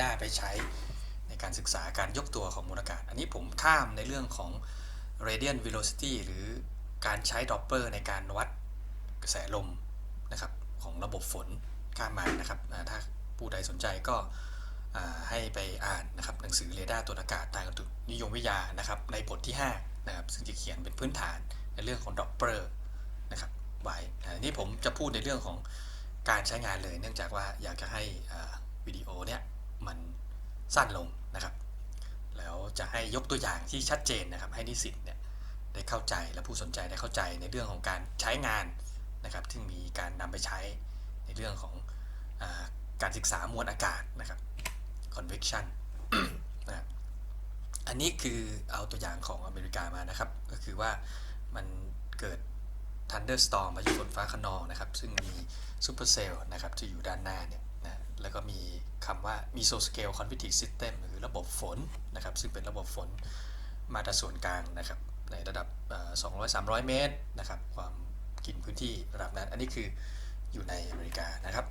ไดาร์ไปใช้ในการศึกษาการยกตัวของมวลอากาศ อันนี้ผมข้ามในเรื่องของ radiant velocity หรือการใช้ดอปเปอร์ในการวัดกระแสลมนะครับของระบบฝนข้ามมานะครับถ้าผู้ใดสนใจก็ให้ไปอ่านนะครับหนังสือเรดาร์ตรวอากาศทางอุตุนิยมวิทยานะครับในบทที่5นะครับซึ่งจะเขียนเป็นพื้นฐานในเรื่องของดอปเปอร์นะครับไว้อ่านี่ผมจะพูดในเรื่องของการใช้งานเลย เนื่องจากว่าอยากจะให้วิดีโอเนี้ย มันสั้นลงนะครับ แล้วจะให้ยกตัวอย่างที่ชัดเจนนะครับให้นิสิตเนี่ยได้เข้าใจและผู้สนใจได้เข้าใจในเรื่องของการใช้งานนะครับที่มีการนำไปใช้ในเรื่องของอการศึกษามวลอากาศนะครับ convection นะอันนี้คือเอาตัวอย่างของอเมริกามานะครับ ก็คือว่ามันเกิด thunderstorm พายุฝนฟ้าคะนองนะครับ ซึ่งมี supercell นะครับที่อยู่ด้านหน้าเนี่ย แล้วก็มีคำว่า mesoscale convective system หรือระบบฝนนะครับ ซึ่งเป็นระบบฝนมาตราส่วนกลางนะครับ ในระดับ 200-300 เมตรนะครับ ความกินพื้นที่ระดับนั้น อันนี้คืออยู่ในอเมริกานะครับ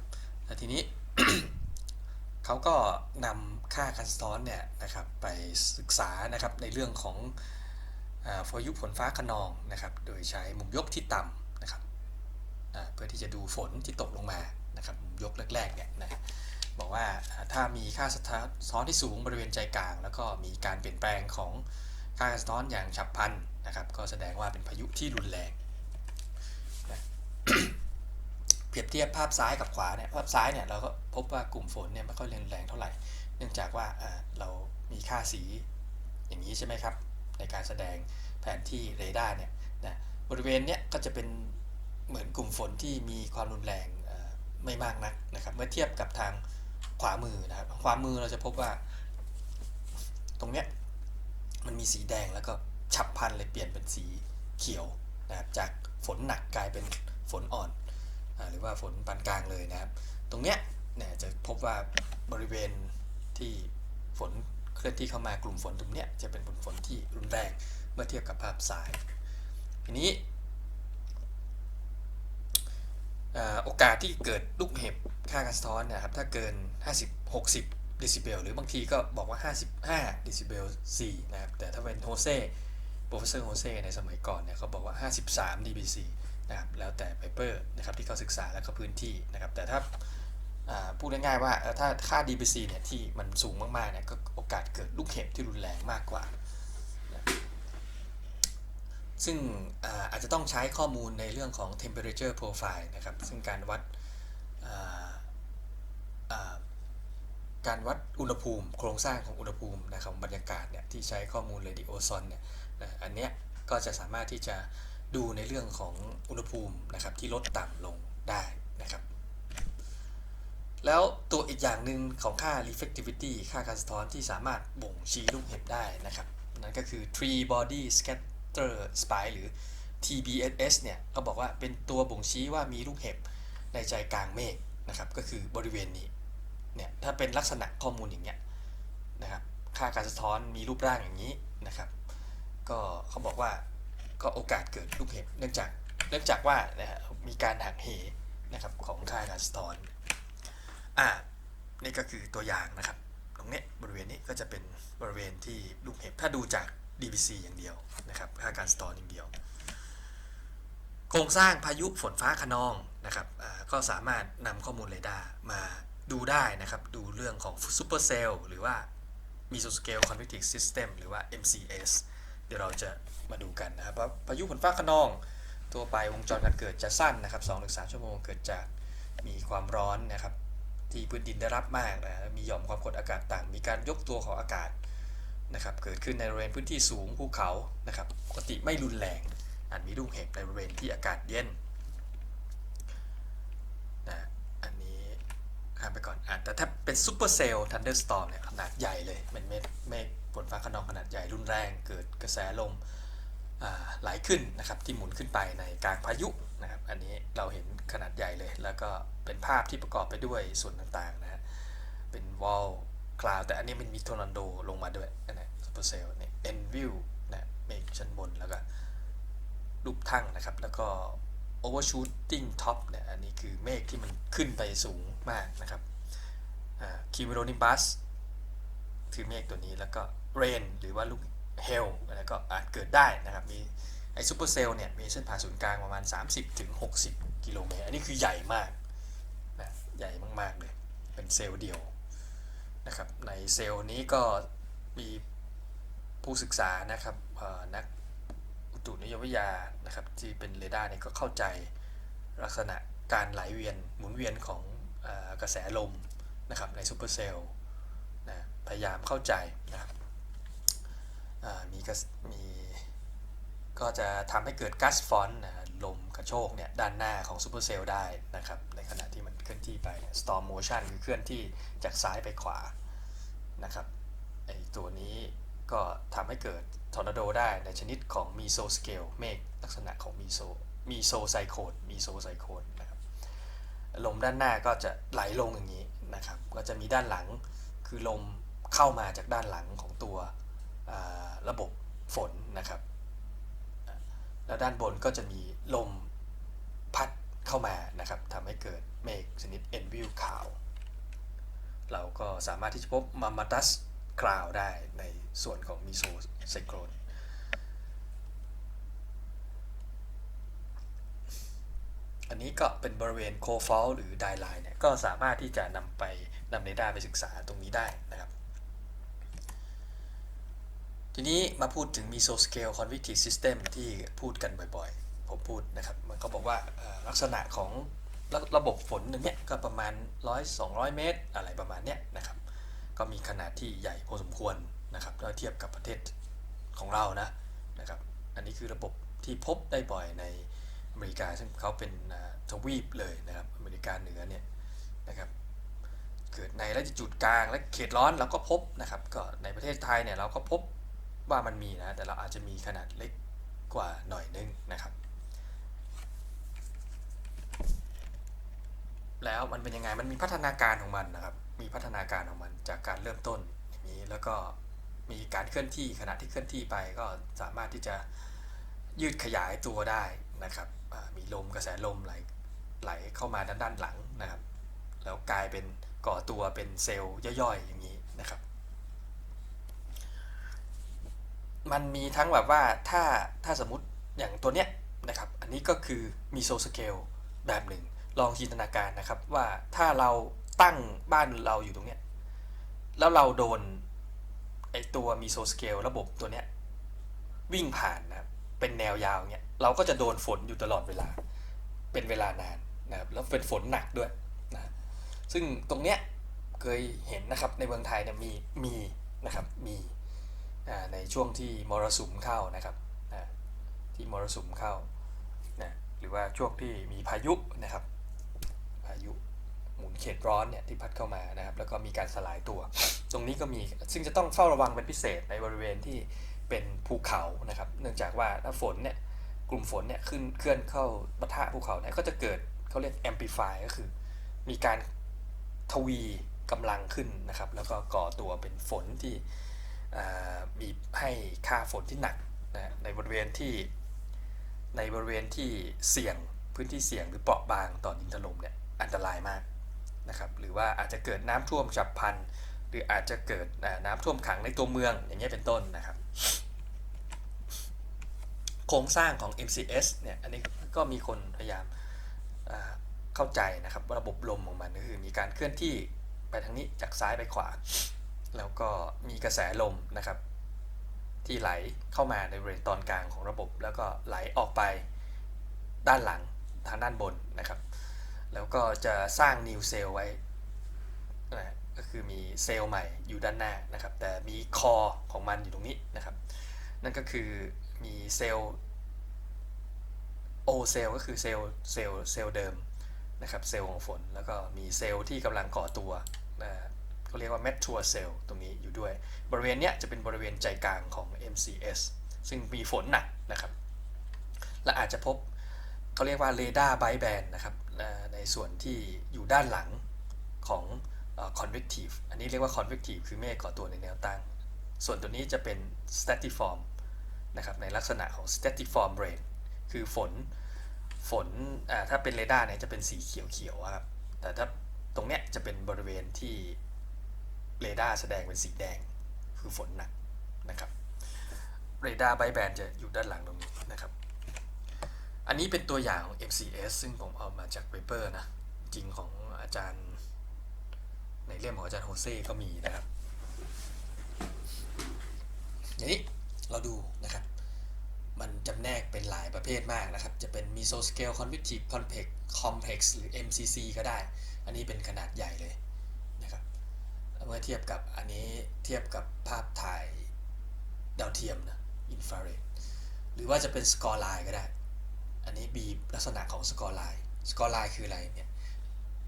แล้วทีนี้เขาก็นำค่าการสะท้อนเนี่ยนะครับไปศึกษานะครับในเรื่องของอยุฝนฟ้าคะนองนะครับ โดยใช้มุมยกที่ต่ำนะครับเพื่อที่จะดูฝนที่ตกลงมา นะครับยกแรกๆเนี่ยนะบอกว่าถ้ามีค่าสะท้อนที่สูงบริเวณใจกลาง แล้วก็มีการเปลี่ยนแปลงของค่าสะท้อนอย่างฉับพลันนะครับ ก็แสดงว่าเป็นพายุที่รุนแรงนะเปรียบเทียบภาพซ้ายกับขวาเนี่ยภาพซ้ายเนี่ยเราก็พบว่ากลุ่มฝนเนี่ยไม่ค่อยรุนแรงเท่าไหร่ เนื่องจากว่าเรามีค่าสีอย่างนี้ใช่ไหมครับ ในการแสดงแผนที่เรดาร์เนี่ยนะบริเวณเนี้ยก็จะเป็นเหมือนกลุ่มฝนที่มีความรุนแรง ไม่มากนักนะครับ เมื่อเทียบกับทางขวามือนะครับขวามือเราจะพบว่า ตรงเนี้ยมันมีสีแดงแล้วก็ฉับพลันเลยเปลี่ยนเป็นสีเขียวนะครับจากฝนหนักกลายเป็นฝนอ่อนอหรือว่าฝนปานกลางเลยนะครับ ตรงเนี้ยเนี่ยจะพบว่าบริเวณที่ฝนเคลื่อนที่เข้ามากลุ่มฝนตรงเนี้ยจะเป็นกลุ่มฝนที่รุนแรงเมื่อเทียบกับภาพซ้าย ทีนี้อ่า โอกาสที่เกิดลูกเห็บค่าการสะท้อนนะครับถ้าเกิน 50 60เดซิเบลหรือบางทีก็บอกว่า 55เดซิเบล4นะครับแต่ถ้าเป็นโฮเซ่โปรเฟสเซอร์โฮเซ่ในสมัยก่อนเนี่ยเขาบอกว่า 53 dBc นะครับแล้วแต่เปเปอร์นะครับที่เขาศึกษาแล้วก็พื้นที่นะครับแต่ถ้าพูดง่ายๆว่าเอ่อถ้าค่า dBc เนี่ยที่มันสูงมากๆเนี่ยก็โอกาสเกิดลูกเห็บที่รุนแรงมากกว่า ซึ่งอาอาจจะต้องใช้ข้อมูลในเรื่องของ temperature profile นะครับ ซึ่งการวัดการวัดอุณหภูมิ โครงสร้างของอุณหภูมินะครับบรรยากาศเนี่ยที่ใช้ข้อมูล radio son เนี่ยนะอันเนี้ยก็จะสามารถที่จะดูในเรื่องของอุณหภูมินะครับที่ลดต่ำลงได้นะครับ แล้วตัวอีกอย่างหนึ่งของค่า reflectivity ค่าการสะท้อนที่สามารถบ่งชี้ลูกเห็บได้นะครับ นั่นก็คือ tree body scatter spike หรือ TBSS เนี่ยก็บอกว่าเป็นตัวบ่งชี้ว่ามีลูกเห็บในใจกลางเมฆนะครับ ก็คือบริเวณนี้เนี่ยถ้าเป็นลักษณะข้อมูลอย่างเงี้ยนะครับ ค่าการสะท้อนมีรูปร่างอย่างนี้นะครับ ก็เขาบอกว่าก็โอกาสเกิดลูกเห็บเนื่องจากเนื่องจากว่านะฮะมีการหักเหนะครับของค่าการสะท้อนอ่านี่ก็คือตัวอย่างนะครับ ตรงเนี้ยบริเวณนี้ก็จะเป็นบริเวณที่ลูกเห็บถ้าดูจาก DBC อย่างเดียวนะครับค่าการสะท้อนอย่างเดียว โครงสร้างพายุฝนฟ้าคะนองนะครับก็สามารถนำข้อมูลเรดาร์มาดูได้นะครับ ดูเรื่องของ Super Cell หรือว่า Mesoscale Convective System หรือว่า MCS เดี๋ยวเราจะมาดูกันนะครับว่าพายุฝนฟ้าคะนอง ตัวไปวงจรการเกิดจะสั้นนะครับ2-3ชั่วโมงเกิดจากมีความร้อนนะครับที่พื้นดินได้รับมากนะมีหย่อมความกดอากาศต่ำมีการยกตัวของอากาศ นะครับเกิดขึ้นในบริเวณพื้นที่สูงภูเขานะครับปกติไม่รุนแรงอาจมีลูกเห็บในบริเวณที่อากาศเย็นนะอันนี้ข้ามไปก่อนอะแต่ถ้าเป็นซูเปอร์เซลล์ทันเดอร์สตอร์มเนี่ยขนาดใหญ่เลยเป็นเม็ดเมฆฝนฟ้าคะนองขนาดใหญ่รุนแรง เกิดกระแสลมไหลขึ้นนะครับที่หมุนขึ้นไปในกลางพายุนะครับอันนี้เราเห็นขนาดใหญ่เลย แล้วก็เป็นภาพที่ประกอบไปด้วยส่วนต่างๆนะเป็นวอล คลาวแต่อันนี้มันมีทอร์นาโดลงมาด้วยนะซูเปอร์เซลเนี่ยเอ็นวิวนะเมฆชั้นบนแล้วก็รูปทั่งนะครับ แล้วก็ overshooting top เนี่ยอันนี้คือเมฆที่มันขึ้นไปสูงมากนะครับคิวมิโรนิบัสคือเมฆตัวนี้แล้วก็ rain หรือว่าลูก hail แล้วก็อาจเกิดได้นะครับ มีไอซูเปอร์เซลเนี่ยมีเส้นผ่าศูนย์กลางประมาณ 30ถึง60กิโลเมตร อันนี้คือใหญ่มากนะใหญ่มาก ๆ เลย เป็นเซลล์เดียว นะครับในเซลล์นี้ก็มีผู้ศึกษานะครับนักอุตุนิยมวิทยานะครับที่เป็นเรดาร์เนี่ยก็เข้าใจลักษณะการไหลเวียนหมุนเวียนของอกระแสลมนะครับในซูเปอร์เซลล์นะพยายามเข้าใจนะครับมีมีก็จะทำให้เกิดกัสฟอนนะลมกระโชกเนี่ยด้านหน้าของซูเปอร์เซลล์ได้นะครับในขณะที่มันเคลื่อนที่ไป storm motion คือเคลื่อนที่จากซ้ายไปขวา นะครับไอตัวนี้ก็ทำให้เกิดทอร์นาโดได้ในชนิดของมีโซสเกลเมฆลักษณะของมีโซมีโซไซโคนมีโซไซโคนนะครับลมด้านหน้าก็จะไหลลงอย่างนี้นะครับก็จะมีด้านหลังคือลมเข้ามาจากด้านหลังของตัวระบบฝนนะครับแล้วด้านบนก็จะมีลมพัดเข้ามานะครับทำให้เกิดเมฆชนิดเอ็นวิวขาว เราก็ สามารถที่จะพบมามาตัสคลาวได้ในส่วนของมิโซไซโครนอันนี้ก็เป็นบริเวณโคฟอลหรือไดไลน์เนี่ยก็สามารถที่จะนำไปนำเรดาร์ไปศึกษาตรงนี้ได้นะครับ ทีนี้มาพูดถึง Mesoscale Convective System ที่พูดกันบ่อยๆ ผมพูดนะครับ มันก็บอกว่าลักษณะของ ระระบบฝนหนึ่งเนี่ยก็ประมาณ 100-200 เมตร อะไรประมาณเนี้ยนะครับ ก็มีขนาดที่ใหญ่พอสมควรนะครับถ้าเทียบกับประเทศของเรานะนะครับ อันนี้คือระบบที่พบได้บ่อยในอเมริกาซึ่งเขาเป็นทวีปเลยนะครับอเมริกาเหนือเนี่ยนะครับเกิดในและจุดกลางและเขตร้อนเราก็พบนะครับก็ในประเทศไทยเนี่ยเราก็พบว่ามันมีนะแต่เราอาจจะมีขนาดเล็กกว่าหน่อยนึงนะครับ แล้วมันเป็นยังไงมันมีพัฒนาการของมันนะครับ มีพัฒนาการของมันจากการเริ่มต้นนี้แล้วก็มีการเคลื่อนที่ขณะที่เคลื่อนที่ไปก็สามารถที่จะยืดขยายตัวได้นะครับมีลมกระแสลมไหลไหลเข้ามาด้านด้านหลังนะครับ แล้วกลายเป็นก่อตัวเป็นเซลล์ย่อยๆอย่างนี้นะครับ มันมีทั้งแบบว่าถ้าถ้าสมมติอย่างตัวเนี้ยนะครับ อันนี้ก็คือมีโซสเกลแบบหนึ่ง ลองจินตนาการนะครับว่าถ้าเราตั้งบ้านเราอยู่ตรงเนี้ยแล้วเราโดนไอตัวมีโซสเกลระบบตัวเนี้ยวิ่งผ่านนะเป็นแนวยาวเนี้ยเราก็จะโดนฝนอยู่ตลอดเวลา เป็นเวลานานนะครับแล้วเป็นฝนหนักด้วยนะซึ่งตรงเนี้ยเคยเห็นนะครับในเมืองไทยเนี่ยมีมีนะครับมีในช่วงที่มรสุมเข้านะครับที่มรสุมเข้านะหรือว่าช่วงที่มีพายุนะครับ หมุนเขตร้อนเนี่ยที่พัดเข้ามานะครับ แล้วก็มีการสลายตัว ตรงนี้ก็มีซึ่งจะต้องเฝ้าระวังเป็นพิเศษในบริเวณที่เป็นภูเขานะครับ เนื่องจากว่าถ้าฝนเนี่ยกลุ่มฝนเนี่ยขึ้นเคลื่อนเข้าปะทะภูเขาเนี่ยก็จะเกิดเขาเรียก amplify ก็คือ มีการทวีกำลังขึ้นนะครับ แล้วก็ก่อตัวเป็นฝนที่อ่ามีให้ค่าฝนที่หนักนะในบริเวณที่ในบริเวณที่เสี่ยงพื้นที่เสี่ยงหรือเปราะบางต่อดินถล่มเนี่ยอันตรายมาก นะครับหรือว่าอาจจะเกิดน้ำท่วมฉับพลัน หรืออาจจะเกิดน้ำท่วมขังในตัวเมืองอย่างเงี้ยเป็นต้นนะครับ โครงสร้างของ MCS เนี่ยอันนี้ก็มีคนพยายามเข้าใจนะครับระบบลมของมันก็คือมีการเคลื่อนที่ไปทางนี้จากซ้ายไปขวา แล้วก็มีกระแสลมนะครับ ที่ไหลเข้ามาในบริเวณตอนกลางของระบบ แล้วก็ไหลออกไปด้านหลังทางด้านบนนะครับ แล้วก็จะสร้างนิวเซลล์ไว้นะก็คือมีเซลล์ใหม่อยู่ด้านหน้านะครับ แต่มีคอของมันอยู่ตรงนี้นะครับ นั่นก็คือมีเซลล์โอเซลล์ก็คือเซลล์เซลล์เซลล์เดิมนะครับเซลล์ของฝน แล้วก็มีเซลล์ที่กำลังก่อตัวนะเขาเรียกว่า mature cell ตรงนี้อยู่ด้วย บริเวณเนี้ยจะเป็นบริเวณใจกลางของ MCS ซึ่งมีฝนหนักนะครับ และอาจจะพบเขาเรียกว่าเรดาร์ไบแบนนะครับ ในส่วนที่อยู่ด้านหลังของเอ่อ convective อันนี้เรียกว่า convective คือเมฆก่อตัวในแนวตั้ง ส่วนตัวนี้จะเป็น statiform นะครับในลักษณะของ statiform rain คือฝนฝนถ้าเป็นเรดาร์เนี่ยจะเป็นสีเขียวๆครับแต่ถ้าตรงเนี้ยจะเป็นบริเวณที่เรดาร์แสดงเป็นสีแดง คือฝนหนักนะครับเรดาร์ไบแบนจะอยู่ด้านหลังตรงนี้ อันนี้เป็นตัวอย่างของ MCS ซึ่งผมเอามาจากเปเปอร์นะ จริงของอาจารย์ ในเล่มของอาจารย์โฮเซ่ก็มีนะครับอย่างนี้เราดูนะครับ มันจำแนกเป็นหลายประเภทมากนะครับ จะเป็น mesoscale convective convex complex หรือ MCC ก็ได้ อันนี้เป็นขนาดใหญ่เลยนะครับ เมื่อเทียบกับอันนี้เทียบกับภาพถ่ายดาวเทียมนะอินฟราเรดหรือว่าจะเป็นสกอร์ไลน์ก็ได้ อันนี้บีลักษณะของสกอร์ไลน์สกอร์ไลน์คืออะไรเนี่ย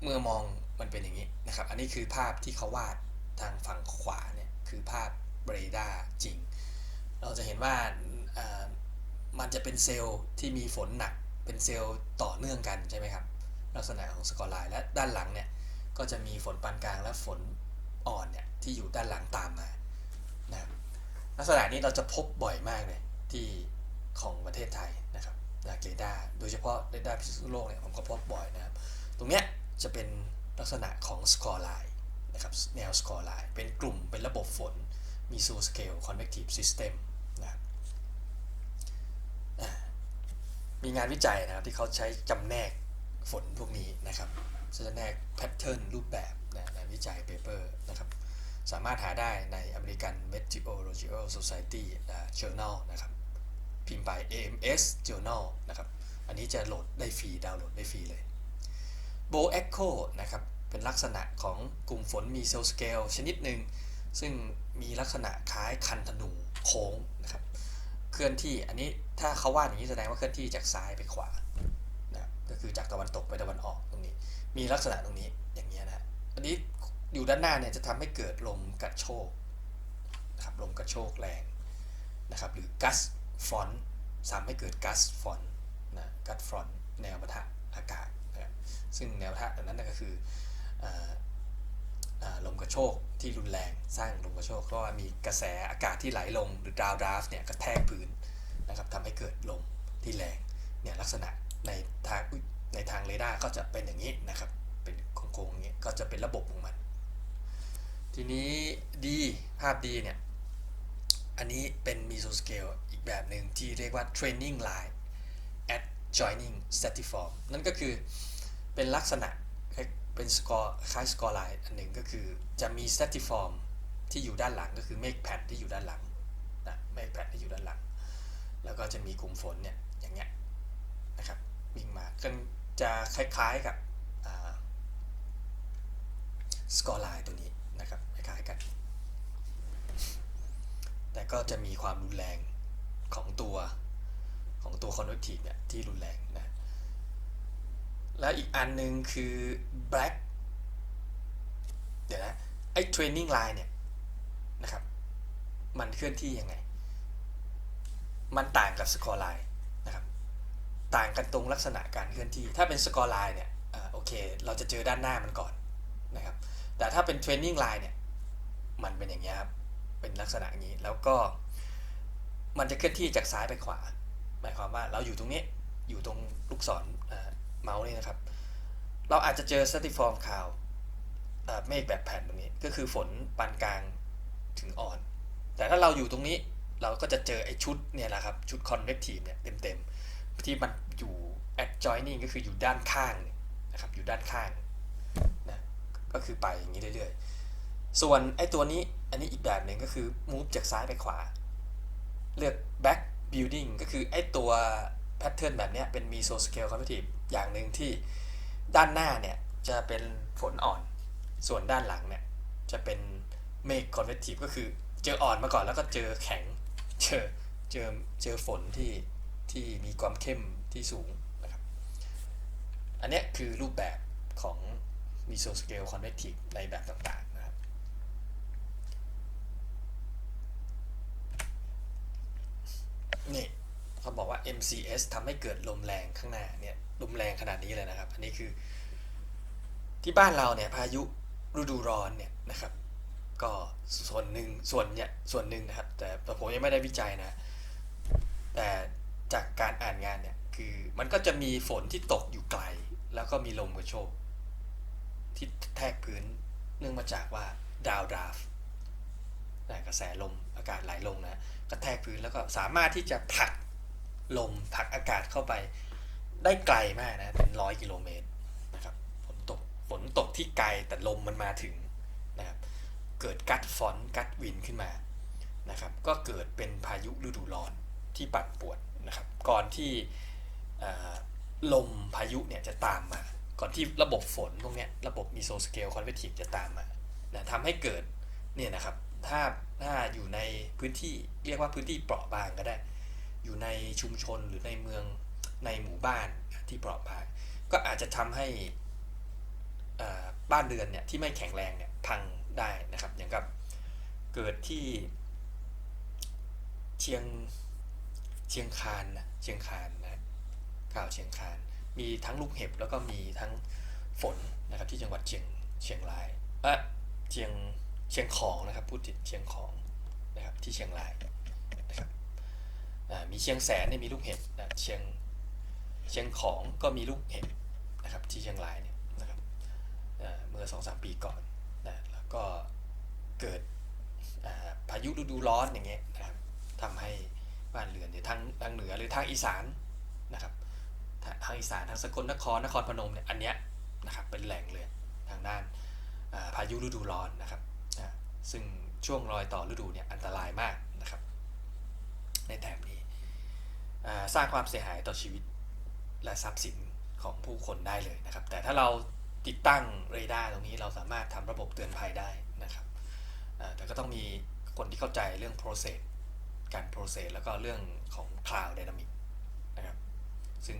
เมื่อมองมันเป็นอย่างนี้นะครับ อันนี้คือภาพที่เขาวาดทางฝั่งขวาเนี่ยคือภาพเบรดาจริง เราจะเห็นว่ามันจะเป็นเซลล์ที่มีฝนหนักเป็นเซลล์ต่อเนื่องกันใช่ไหมครับ ลักษณะของสกอร์ไลน์และด้านหลังเนี่ยก็จะมีฝนปานกลางและฝนอ่อนเนี่ยที่อยู่ด้านหลังตามมานะครับลักษณะนี้เราจะพบบ่อยมากเลยที่ของประเทศไทย จากเรดาร์โดยเฉพาะเรดาร์พิษณุโลกเนี่ยผมก็พบบ่อยนะครับ ตรงเนี้ยจะเป็นลักษณะของสกอร์ไลน์นะครับแนวสกอร์ไลน์เป็นกลุ่มเป็นระบบฝนมี s o scale convective system นะครับมีงานวิจัยนะครับที่เขาใช้จำแนกฝนพวกนี้นะครับจำแนกแพทเทิร์นรูปแบบนะในวิจัยเปเปอร์นะครับสามารถหาได้ใน American Meteorological Society อ่า Journal นะครับ พิมพ์ไป AMS Journal นะครับ อันนี้จะโหลดได้ฟรีดาวน์โหลดได้ฟรีเลยโบเอ็กโคนะครับ เป็นลักษณะของกลุ่มฝนมีเซลสเกลชนิดหนึ่ง ซึ่งมีลักษณะคล้ายคันธนูโค้งนะครับ เคลื่อนที่อันนี้ถ้าเขาวาดอย่างนี้แสดงว่าเคลื่อนที่จากซ้ายไปขวานะก็คือจากตะวันตกไปตะวันออกตรงนี้ มีลักษณะตรงนี้อย่างเงี้นะอันนี้อยู่ด้านหน้าเนี่ยจะทำให้เกิดลมกระโชกนะครับลมกระโชกแรงนะครับหรือกัส ฟอนต์ทำให้เกิดกัสฟอนต์นะกัสฟอนต์แนวปะทะอากาศนะครับซึ่งแนวปะทะอันนั้นก็คืออลมกระโชกที่รุนแรงสร้างลมกระโชกเพราะว่ามีกระแสอากาศที่ไหลลงหรือดาวดราฟเนี่ยกระแทกพื้นนะครับทำให้เกิดลมที่แรงเนี่ยลักษณะในทางในทางเรดาร์ก็จะเป็นอย่างนี้นะครับเป็นโค้งๆอย่างนี้ก็จะเป็นระบบของมัน ทีนี้ดีภาพดีเนี่ยอันนี้เป็น mesoscale อีก แบบหนึ่งที่เรียกว่า training line adjoining stratiform นั่นก็คือเป็นลักษณะเป็นสกอร์คล้ายสกอร์ไลน์อันหนึ่งก็คือจะมี stratiform ที่อยู่ด้านหลังก็คือเมฆแผ่นที่อยู่ด้านหลังนะเมฆแผ่นที่อยู่ด้านหลัง แล้วก็จะมีกลุ่มฝนเนี่ยอย่างเงี้ยนะครับวิ่งมากันจะคล้ายๆกับสกอร์ไลน์ตัวนี้นะครับคล้ายๆกัน แต่ก็จะมีความรุนแรง ของตัวของตัว convective เนี่ยที่รุนแรงนะ แล้วอีกอันหนึ่งคือ black เดี๋ยวนะไอ้ training line เนี่ยนะครับ มันเคลื่อนที่ยังไง มันต่างกับ score line นะครับ ต่างกันตรงลักษณะการเคลื่อนที่ ถ้าเป็น score line เนี่ยอโอเค เราจะเจอด้านหน้ามันก่อนนะครับ แต่ถ้าเป็น training line เนี่ย มันเป็นอย่างนี้ยครับ เป็นลักษณะอย่างนี้ แล้วก็ มันจะเคลื่อนที่จากซ้ายไปขวา หมายความว่าเราอยู่ตรงนี้อยู่ตรงลูกศรเมาส์นี่นะครับ เราอาจจะเจอ stratiform cloud เอ่อเมฆแบบแผ่นตรงนี้ก็คือฝนปานกลางถึงอ่อน แต่ถ้าเราอยู่ตรงนี้เราก็จะเจอไอ้ชุดเนี่ยแหละครับ ชุด convective เนี่ยเต็มๆ ที่มันอยู่ adjoining ก็คืออยู่ด้านข้างเนี่ยนะครับอยู่ด้านข้างนะก็คือไปอย่างนี้เรื่อยๆ ส่วนไอ้ตัวนี้อันนี้อีกแบบหนึ่งก็คือ move จากซ้ายไปขวา เลือก back building ก็คือไอ้ตัว pattern แบบเนี้ยเป็น mesoscale convective อย่างหนึ่งที่ด้านหน้าเนี่ย จะเป็นฝนอ่อน ส่วนด้านหลังเนี่ย จะเป็นเมฆ convective ก็คือเจออ่อนมาก่อนแล้วก็เจอแข็ง เจอเจอเจอฝนที่ที่มีความเข้มที่สูงนะครับ อันเนี้ยคือรูปแบบของ mesoscale convective ในแบบต่างๆนะครับ นี่เขาบอกว่า MCS ทำให้เกิดลมแรงข้างหน้าเนี่ยลมแรงขนาดนี้เลยนะครับ อันนี้คือ ที่บ้านเราเนี่ยพายุฤดูร้อนเนี่ยนะครับ ก็ส่วนหนึ่งส่วนเนี่ยส่วนหนึ่งนะครับแต่แต่ผมยังไม่ได้วิจัยนะ แต่จากการอ่านงานเนี่ยคือมันก็จะมีฝนที่ตกอยู่ไกล แล้วก็มีลมกระโชกที่แทกพื้นเนื่องมาจากว่าดาวดราฟกระแสลมอากาศไหลลงนะกระแทกพื้นแล้วก็สามารถที่จะผลัก ลมผักอากาศเข้าไป ได้ไกลมากนะเป็นร้อยกิโลเมตรนะครับฝนตกฝนตกที่ไกลแต่ลมมันมาถึงนะครับเกิดกัดฟอนกัดวินขึ้นมานะครับก็เกิดเป็นพายุฤดูร้อนที่ปั่นป่วนนะครับก่อนที่ลมพายุเนี่ยจะตามมา ก่อนที่ระบบฝนพวกเนี้ยระบบมีโซสเกลคอนเวทีฟจะตามมานะทำให้เกิดเนี่ยนะครับถ้าถ้าอยู่ในพื้นที่เรียกว่าพื้นที่เปราะบางก็ได้ อยู่ในชุมชนหรือในเมืองในหมู่บ้านที่เปราะบางก็อาจจะทำให้บ้านเรือนเนี่ยที่ไม่แข็งแรงเนี่ยพังได้นะครับอย่างกับเกิดที่เชียงเชียงคานนะเชียงคานนะข่าวเชียงคานมีทั้งลูกเห็บแล้วก็มีทั้งฝนนะครับที่จังหวัดเชียงเชียงรายเอะเชียงเชียงของนะครับพูดผิดเชียงของนะครับที่เชียงราย มีเชียงแสนเนี่ยมีลูกเห็บนะเชียงเชียงของก็มีลูกเห็บนะครับที่เชียงรายเนี่ยนะครับเมื่อสองสามปีก่อนนะแล้วก็เกิดพายุฤดูร้อนอย่างเงี้ยนะครับทำให้บ้านเรือนเนี่ยทางทางเหนือหรือทางอีสานนะครับทางอีสานทางสกลนครนครพนมเนี่ยอันเนี้ยนะครับเป็นแหล่งเลยทางด้านพายุฤดูร้อนนะครับซึ่งช่วงรอยต่อฤดูเนี่ยอันตรายมากนะครับในแถบนี้ สร้างความเสียหายต่อชีวิตและทรัพย์สินของผู้คนได้เลยนะครับ แต่ถ้าเราติดตั้งเรดาร์ตรงนี้เราสามารถทำระบบเตือนภัยได้นะครับแต่ก็ต้องมีคนที่เข้าใจเรื่อง process การ process แล้วก็เรื่องของ cloud dynamic นะครับ ซึ่ง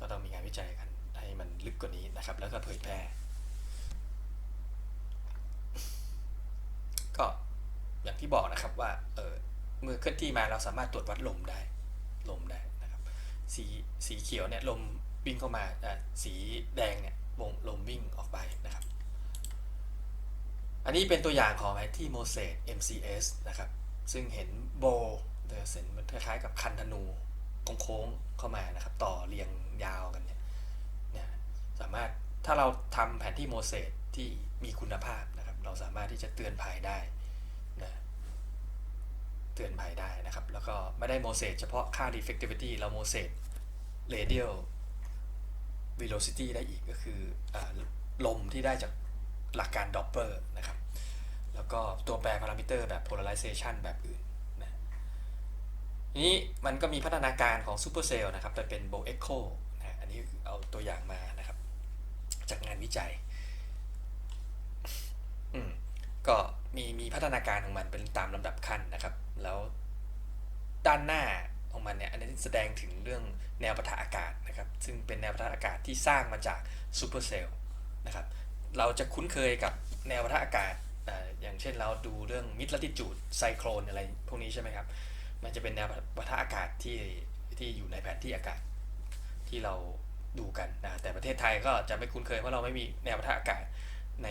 ก็ต้องมีงานวิจัยกันให้มันลึกกว่านี้นะครับ แล้วก็เผยแพร่ ก็อย่างที่บอกนะครับว่าเออ มื่อเคลื่อนที่มาเราสามารถตรวจวัดลมได้ลมได้นะครับ สีสีเขียวเนี่ยลมวิ่งเข้ามาอ่าสีแดงเนี่ยวงลมวิ่งออกไปนะครับ อันนี้เป็นตัวอย่างของไอที่โมเสส MCS นะครับ ซึ่งเห็นโบเดอเซนมันคล้ายๆกับคันธนูโค้งๆเข้ามานะครับ ต่อเรียงยาวกันเนี่ยเนี่ยสามารถถ้าเราทำแผนที่โมเสสที่มีคุณภาพนะครับ เราสามารถที่จะเตือนภัยได้ เตือนภัยได้นะครับ แล้วก็ไม่ได้โมเสสเฉพาะค่า defectivity เราโมเสส radial velocity ได้อีกก็คืออลมที่ได้จากหลักการ Doppler นะครับ แล้วก็ตัวแปรพารามิเตอร์แบบ polarization แบบอื่นนะทีนี้มันก็มีพัฒนาการของ Supercell นะครับแต่เป็น Bow Echo นะอันนี้เอาตัวอย่างมานะครับ จากงานวิจัยอืมก็มีมีพัฒนาการของมันเป็นตามลำดับขั้นนะครับ แล้วด้านหน้าของมันเนี่ยอันนี้แสดงถึงเรื่องแนวปะทะอากาศนะครับ ซึ่งเป็นแนวปะทะอากาศที่สร้างมาจาก Supercell นะครับ เราจะคุ้นเคยกับแนวปะทะอากาศอย่างเช่นเราดูเรื่องมิดลัติจูดไซโครนอะไรพวกนี้ใช่ไหมครับ มันจะเป็นแนวปะทะอากาศที่ที่อยู่ในแผนที่อากาศที่เราดูกันนะแต่ประเทศไทยก็จะไม่คุ้นเคยเพราะเราไม่มีแนวปะทะอากาศใน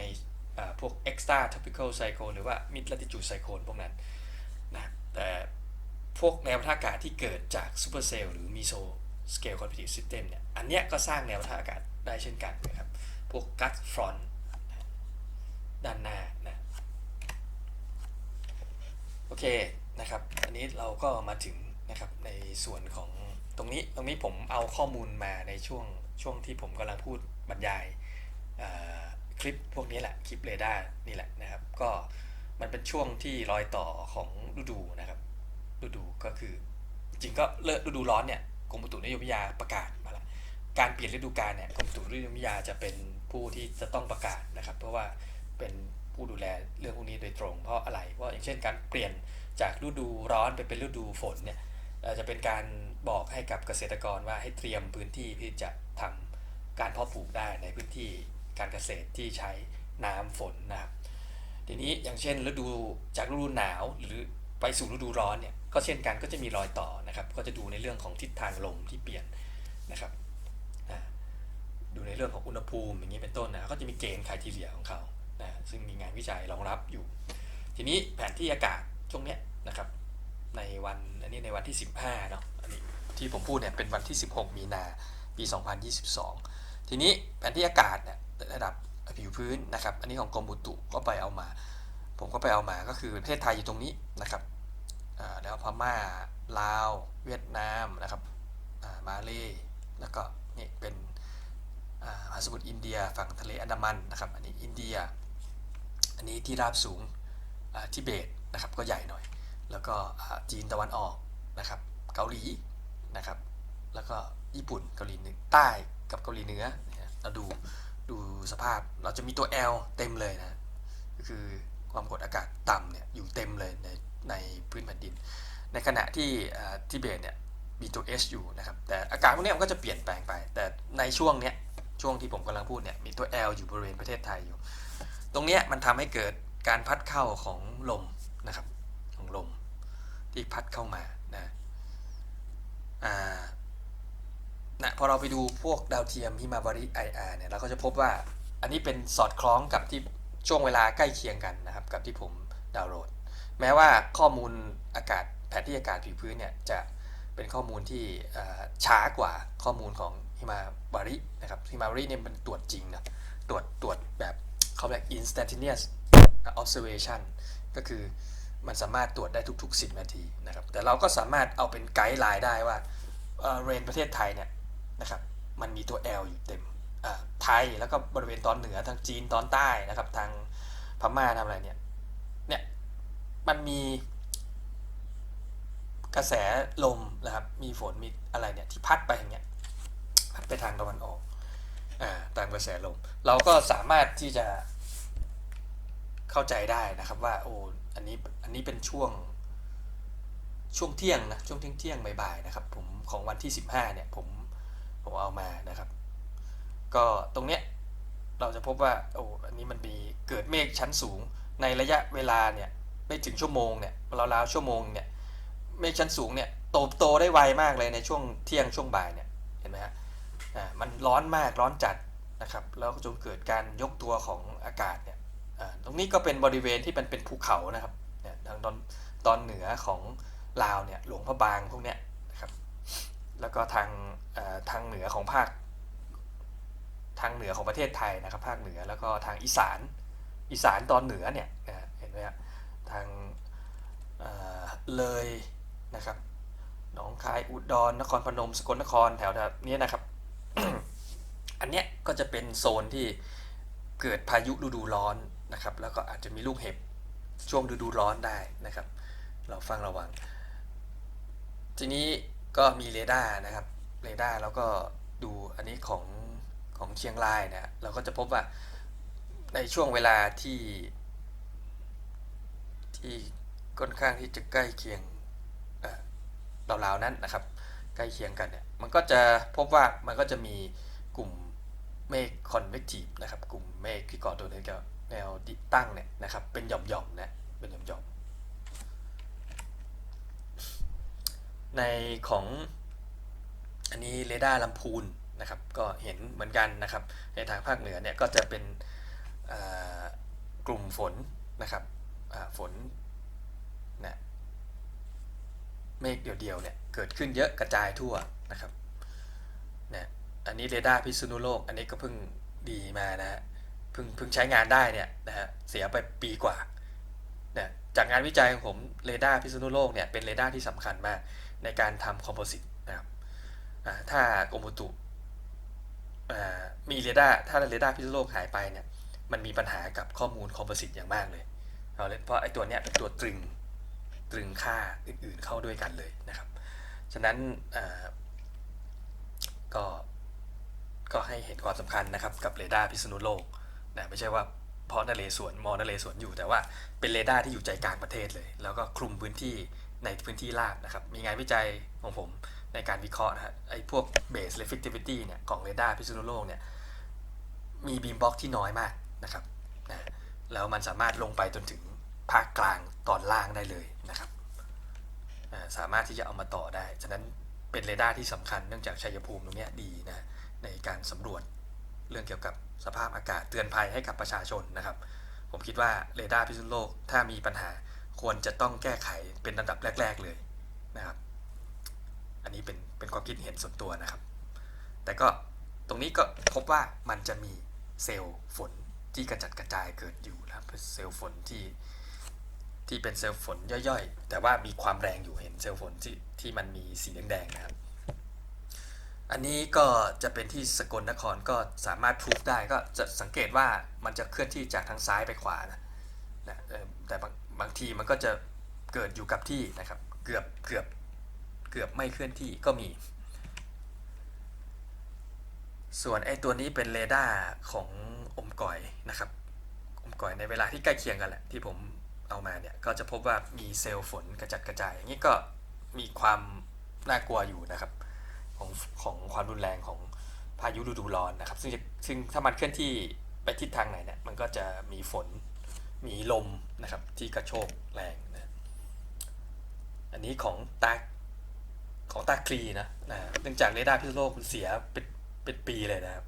พวก extra tropical cyclone หรือว่า mid latitude cyclone พวกนั้นนะ แต่พวกแนวปะทอากาศที่เกิดจาก supercell หรือ meso scale convective system เนี่ย อันเนี้ยก็สร้างแนวปะทอากาศได้เช่นกันนะครับ พวก gut front ด้านหน้านะ โอเคนะครับ อันนี้เราก็มาถึงนะครับในส่วนของตรงนี้ ตรงนี้ผมเอาข้อมูลมาในช่วงช่วงที่ผมกำลังพูดบรรยายคลิปพวกนี้แหละ คลิปเรดาร์นี่แหละนะครับ ก็ มันเป็นช่วงที่รอยต่อของฤดูนะครับ ฤดูก็คือ จริงก็เลิกฤดูร้อนเนี่ยกรมอุตุนิยมวิทยาประกาศมาแล้วการเปลี่ยนฤดูกาลเนี่ยกรมอุตุนิยมวิทยาจะเป็นผู้ที่จะต้องประกาศนะครับ เพราะว่าเป็นผู้ดูแลเรื่องพวกนี้โดยตรง เพราะอะไรเพราะอย่างเช่น การเปลี่ยนจากฤดูร้อนไปเป็นฤดูฝนเนี่ยจะเป็นการบอกให้กับเกษตรกรว่าให้เตรียมพื้นที่ที่จะทำการเพาะปลูกได้ในพื้นที่การเกษตรที่ใช้น้ำฝนนะครับ ทีนี้อย่างเช่นฤดูจากฤดูหนาวหรือไปสู่ฤดูร้อนเนี่ยก็เช่นกันก็จะมีรอยต่อนะครับ ก็จะดูในเรื่องของทิศทางลมที่เปลี่ยนนะครับดูในเรื่องของอุณหภูมิอย่างนี้เป็นต้นนะก็จะมีเกณฑ์ไครทีเรียของเขานะซึ่งมีงานวิจัยรองรับอยู่ ทีนี้แผนที่อากาศช่วงเนี้ยนะครับในวันอันนี้ในวันที่ 15เนาะอันนี้ที่ผมพูดเนี่ยเป็นวันที่ 16 มีนาปี 2022 ทีนี้แผนที่อากาศเนี่ยระดับ ผิวพื้นนะครับ อันนี้ของกรมอุตุก็ไปเอามา ผมก็ไปเอามาก็คือประเทศไทยอยู่ตรงนี้นะครับแล้วพม่าลาว เวียดนามนะครับอ่ามาเลแล้วก็นี่เป็นอ่ามหาสมุทรอินเดียฝั่งทะเลอันดามันนะครับ อันนี้อินเดีย อันนี้ที่ราบสูงอ่าทิเบตนะครับก็ใหญ่หน่อย แล้วก็จีนตะวันออกนะครับ เกาหลีนะครับ แล้วก็ญี่ปุ่นเกาหลีเหนือใต้กับเกาหลีเหนือเราดู ดูสภาพเราจะมีตัว L เต็มเลยนะก็คือความกดอากาศต่ำเนี่ยอยู่เต็มเลยในในพื้นแผ่นดิน ในขณะที่อ่าทิเบตเนี่ยมีตัว H อยู่นะครับ แต่อากาศพวกนี้มันก็จะเปลี่ยนแปลงไป แต่ในช่วงเนี้ยช่วงที่ผมกำลังพูดเนี่ยมีตัว L อยู่บริเวณประเทศไทยอยู่ ตรงเนี้ยมันทำให้เกิดการพัดเข้าของลมนะครับของลมที่พัดเข้ามานะอ่า นะพอเราไปดูพวกดาวเทียมฮิมาบาริ IR เนี่ยเราก็จะพบว่าอันนี้เป็นสอดคล้องกับที่ช่วงเวลาใกล้เคียงกันนะครับ กับที่ผมดาวน์โหลด แม้ว่าข้อมูลอากาศแผนที่อากาศผิวพื้นเนี่ยจะเป็นข้อมูลที่ช้ากว่าข้อมูลของฮิมาบารินะครับฮิมาบาริเนี่ยมันตรวจจริงนะตรวจตรวจแบบเขาเรียก instantaneous observation ก็คือมันสามารถตรวจได้ทุก ๆ 10 นาทีนะครับแต่เราก็สามารถเอาเป็นไกด์ไลน์ได้ว่าเรนประเทศไทยเนี่ย นะครับ มันมีตัว L อยู่เต็มไทยแล้วก็บริเวณตอนเหนือทางจีนตอนใต้นะครับ ทางพม่าทำอะไรเนี่ยเนี่ยมันมีกระแสลมนะครับ มีฝนมีอะไรเนี่ยที่พัดไปอย่างเงี้ยพัดไปทางตะวันออกอ่าตามกระแสลม เราก็สามารถที่จะเข้าใจได้นะครับว่าโอ้อันนี้อันนี้เป็นช่วงช่วงเที่ยงนะช่วงเที่ยงเที่ยงบ่ายๆนะครับ ผมของวันที่ 15เนี่ยผม ผมเอามานะครับ ก็ตรงเนี้ยเราจะพบว่าโอ้อันนี้มันมีเกิดเมฆชั้นสูง ในระยะเวลาเนี่ยไม่ถึงชั่วโมงเนี่ยราวๆชั่วโมงเนี่ยเมฆชั้นสูงเนี่ยโตโตได้ไวมากเลยในช่วงเที่ยงช่วงบ่ายเนี่ยเห็นไหมฮะอ่ามันร้อนมากร้อนจัดนะครับแล้วจนเกิดการยกตัวของอากาศเนี่ยอ่าตรงนี้ก็เป็นบริเวณที่มันเป็นภูเขานะครับเนี่ยทางตอนตอนเหนือของลาวเนี่ยหลวงพระบางพวกเนี้ย แล้วก็ทางทางเหนือของภาค ทางเหนือของประเทศไทยนะครับ ภาคเหนือแล้วก็ทางอีสานอีสานตอนเหนือเนี่ยนะเห็นไหมฮะทางเลยนะครับหนองคายอุดรนครพนมสกลนครแถวนี้นะครับ อันเนี้ยก็จะเป็นโซนที่เกิดพายุฤดูร้อนนะครับ แล้วก็อาจจะมีลูกเห็บช่วงฤดูร้อนได้นะครับ เราฟังระวัง ทีนี้ ก็มีเรดาร์นะครับเรดาร์แล้วก็ดูอันนี้ของของเชียงรายนะฮะเราก็จะพบว่าในช่วงเวลาที่ ที่ค่อนข้างที่จะใกล้เคียงเอ่อราวๆนั้นนะครับ ใกล้เคียงกันเนี่ยมันก็จะพบว่ามันก็จะมีกลุ่มเมฆคอนเวกทีฟนะครับ กลุ่มเมฆที่ก่อตัวในแนวแนวตั้งเนี่ยนะครับ เป็นหย่อมๆนะเป็นหย่อม ในของอันนี้เรดาร์ลำพูนนะครับ ก็เห็นเหมือนกันนะครับ ในทางภาคเหนือเนี่ยก็จะเป็นกลุ่มฝนนะครับฝนนะเมฆเดี่ยวๆเนี่ยเกิดขึ้นเยอะกระจายทั่วนะครับเนี่ยอันนี้เรดาร์พิษณุโลก อันนี้ก็เพิ่งดีมานะฮะเพิ่งเพิ่งใช้งานได้เนี่ยนะฮะเสียไปปีกว่าเนี่ยจากงานวิจัยของผมเรดาร์พิษณุโลกเนี่ยเป็นเรดาร์ที่สำคัญมาก ในการทำคอมโพสิตนะครับอ่าถ้ากมุตุมีเรดาร์ถ้าเรดาร์พิษณุโลกหายไปเนี่ยมันมีปัญหากับข้อมูลคอมโพสิตอย่างมากเลยเอาเลยเพราะไอ้ตัวเนี้ยเป็นตัวตรึงตรึงค่าอื่นๆเข้าด้วยกันเลยนะครับ ฉะนั้นก็ก็ให้เห็นความสำคัญนะครับกับเรดาร์พิษณุโลกนะไม่ใช่ว่าเพราะนเรศวรมอนเรศวรอยู่แต่ว่าเป็นเรดาร์ที่อยู่ใจกลางประเทศเลย แล้วก็คลุมพื้นที่ ในพื้นที่ราบนะครับ มีงานวิจัยของผมในการวิเคราะห์นะฮะไอ้พวก base reflectivity เนี่ยของเรดาร์พิษณุโลกเนี่ยมีบีมบล็อกที่น้อยมากนะครับนะแล้วมันสามารถลงไปจนถึงภาคกลางตอนล่างได้เลยนะครับสามารถที่จะเอามาต่อได้ ฉะนั้นเป็นเรดาร์ที่สำคัญเนื่องจากชัยภูมิตรงนี้ดีนะในการสำรวจเรื่องเกี่ยวกับสภาพอากาศเตือนภัยให้กับประชาชนนะครับ ผมคิดว่าเรดาร์พิษณุโลกถ้ามีปัญหา ควรจะต้องแก้ไขเป็นระดับแรก ๆเลยนะครับ อันนี้เป็นเป็นความคิดเห็นส่วนตัวนะครับ แต่ก็ตรงนี้ก็พบว่ามันจะมีเซลล์ฝนที่กระจัดกระจายเกิดอยู่นะครับเซลล์ฝนที่ที่เป็นเซลล์ฝนย่อยๆ แต่ว่ามีความแรงอยู่เห็นเซลล์ฝนที่ที่มันมีสีแดงๆนะครับ อันนี้ก็จะเป็นที่สกลนครก็สามารถพูฟได้ก็จะสังเกตว่ามันจะเคลื่อนที่จากทางซ้ายไปขวานะนะแต่ บางทีมันก็จะเกิดอยู่กับที่นะครับ เกือบเกือบเกือบไม่เคลื่อนที่ก็มี ส่วนไอ้ตัวนี้เป็นเรดาร์ของอมก่อยนะครับ อมก่อยในเวลาที่ใกล้เคียงกันแหละที่ผมเอามาเนี่ยก็จะพบว่ามีเซลล์ฝนกระจัดกระจายอย่างนี้ก็มีความน่ากลัวอยู่นะครับ ของของความรุนแรงของพายุฤดูร้อนนะครับ ซึ่งซึ่งถ้ามันเคลื่อนที่ไปทิศทางไหนเนี่ยมันก็จะมีฝน มีลมนะครับที่กระโชกแรงนะอันนี้ของตาของตาคลีนะนะเนื่องจากเรดาร์พิษโลกมันเสียเป็นเป็นปีเลยนะครับ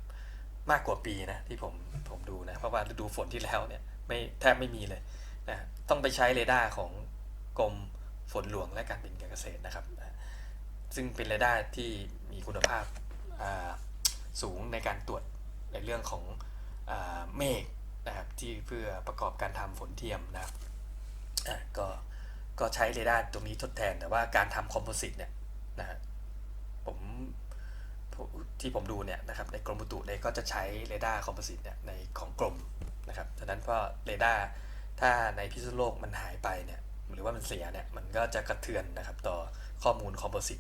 มากกว่าปีนะที่ผมผมดูนะ เพราะว่าฤดูฝนที่แล้วเนี่ยไม่แทบไม่มีเลยนะต้องไปใช้เรดาร์ของกรมฝนหลวงและการบินการเกษตรนะครับนะซึ่งเป็นเรดาร์ที่มีคุณภาพสูงในการตรวจในเรื่องของอเมฆ นะครับที่เพื่อประกอบการทำฝนเทียมนะครับก็ก็ใช้เรดาร์ตรงนี้ทดแทนแต่ว่าการทำคอมโพสิตเนี่ยนะฮะผมผมที่ผมดูเนี่ยนะครับในกรมอุตุเนี่ยก็จะใช้เรดาร์คอมโพสิตเนี่ยในของกรมนะครับฉะนั้นก็เรดาร์ถ้าในพิษณุโลกมันหายไปเนี่ยหรือว่ามันเสียเนี่ยมันก็จะกระเทือนนะครับต่อข้อมูลคอมโพสิต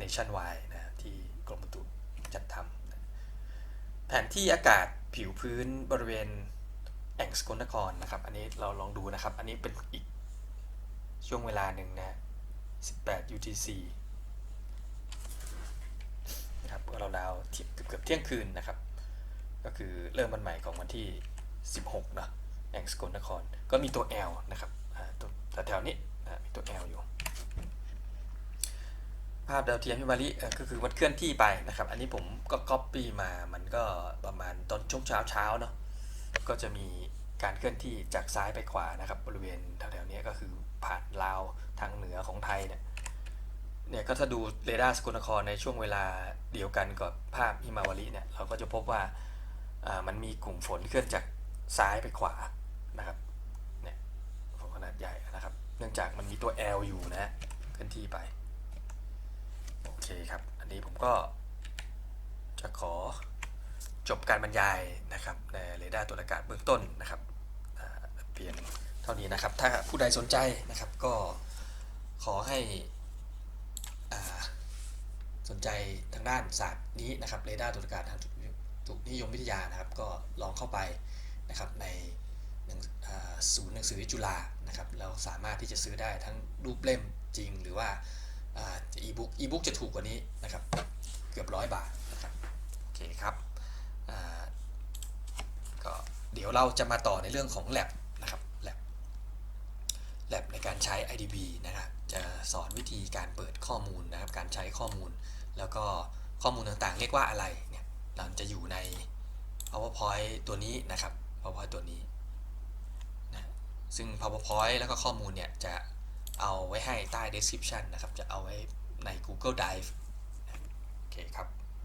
nationwide นะที่กรมอุตุจัดทำ แผนที่อากาศผิวพื้นบริเวณแอ่งสกลนครนะครับ อันนี้เราลองดูนะครับ อันนี้เป็นอีกช่วงเวลาหนึ่งนะ 18 UTC นะครับเราดาวเที่ยงเกือบเที่ยงคืนนะครับ ก็คือเริ่มวันใหม่ของวันที่ 16นะแอ่งสกลนคร ก็มีตัว L นะครับอ่าตัวแถวๆนี้มีตัว L อยู่ ภาพดาวเทียมฮิมาริก็คือวัดเคลื่อนที่ไปนะครับ อันนี้ผมก็ก๊อปปี้มา มันก็ประมาณตอนช่วงเช้าเช้าเนาะ ก็จะมีการเคลื่อนที่จากซ้ายไปขวานะครับ บริเวณแถวๆนี้ก็คือผ่านลาวทางเหนือของไทยเนี่ย เนี่ยก็ถ้าดูเรดาร์สกลนครในช่วงเวลาเดียวกันกับภาพฮิมาวาริเนี่ย เราก็จะพบว่ามันมีกลุ่มฝนเคลื่อนจากซ้ายไปขวานะครับ เนี่ยฝนขนาดใหญ่นะครับ เนื่องจากมันมีตัว L อยู่นะเคลื่อนที่ไป เคครับ อันนี้ผมก็จะขอจบการบรรยายนะครับในเรดาร์ตรวจอากาศเบื้องต้นนะครับอ่าเพียงเท่านี้นะครับ ถ้าผู้ใดสนใจนะครับก็ขอให้สนใจทางด้านศาสตร์นี้นะครับเรดาร์ตรวจอากาศทางตุนิยมวิทยานะครับ ก็ลองเข้าไปนะครับในหนังอ่าศูนย์หนังสือจุฬานะครับ เราสามารถที่จะซื้อได้ทั้งรูปเล่มจริงหรือว่า อ่าอีบุ๊กอีบุ๊กจะถูกกว่านี้นะครับ เกือบร้อยบาทนะครับโอเคครับอ่าก็เดี๋ยวเราจะมาต่อในเรื่องของ lab นะครับ lab lab ในการใช้ IDB นะครับจะสอนวิธีการเปิดข้อมูลนะครับ การใช้ข้อมูล แล้วก็ข้อมูลต่างๆ เรียกว่าอะไรเนี่ยเราจะอยู่ใน PowerPoint ตัวนี้นะครับ PowerPoint ตัวนี้นะซึ่ง PowerPoint แล้วก็ข้อมูลเนี่ยจะ เอาไว้ให้ใต้ description นะครับ จะเอาไว้ใน Google Drive โอเคครับ